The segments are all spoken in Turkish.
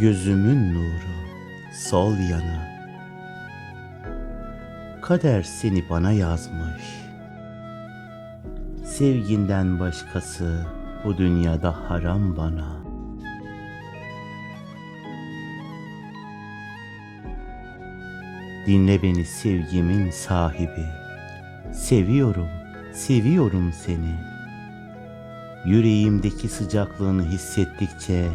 Gözümün nuru, sol yanı. Kader seni bana yazmış. Sevginden başkası bu dünyada haram bana. Dinle beni sevgimin sahibi. Seviyorum, seviyorum seni. Yüreğimdeki sıcaklığını hissettikçe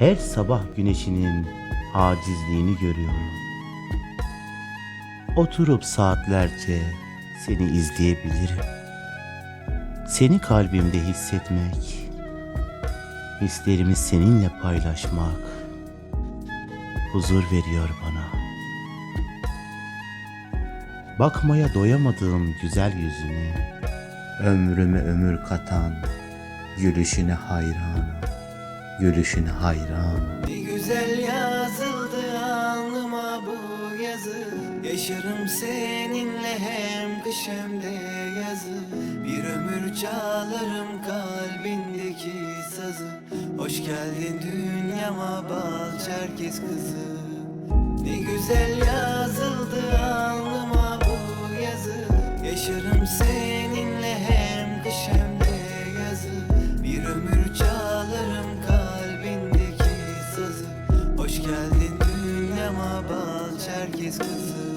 her sabah güneşinin acizliğini görüyorum. Oturup saatlerce seni izleyebilirim. Seni kalbimde hissetmek, hislerimi seninle paylaşmak huzur veriyor bana. Bakmaya doyamadığım güzel yüzüne, ömrüme ömür katan gülüşüne hayranım, gülüşüne hayranım. Ne güzel yazıldı alnıma bu yazı. Yaşarım seninle hem kış hem de yazı. Bir ömür çalarım kalbindeki sazı. Hoş geldin dünyama bal çerkez kızı. Ne güzel yazıldı these kisses.